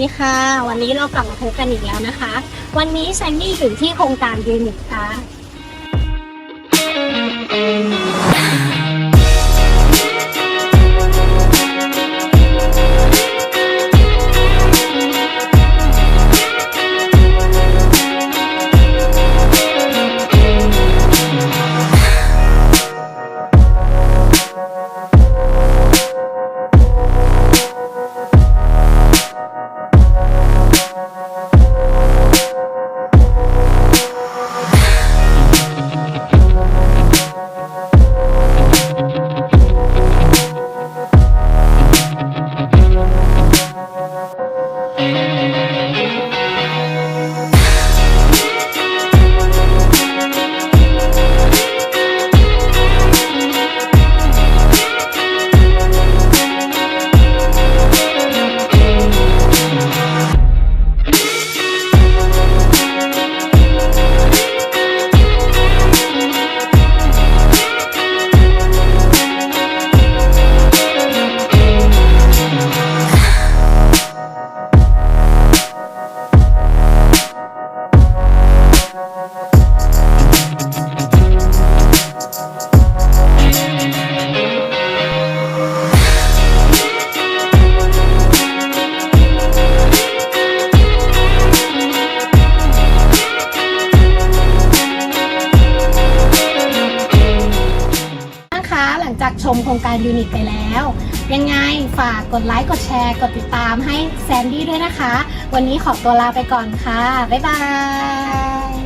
ดีค่ะ วันนี้เรากลับมาพบกันอีกแล้วนะคะ วันนี้แซนดี้อยู่ที่โครงการยูนิตค่ะ หลังจากชมโครงการยูนิตไปแล้ว ยังไงฝากกดไลค์กดแชร์ กดติดตามให้แซนดี้ด้วยนะคะ วันนี้ขอตัวลาไปก่อนค่ะ บ๊ายบาย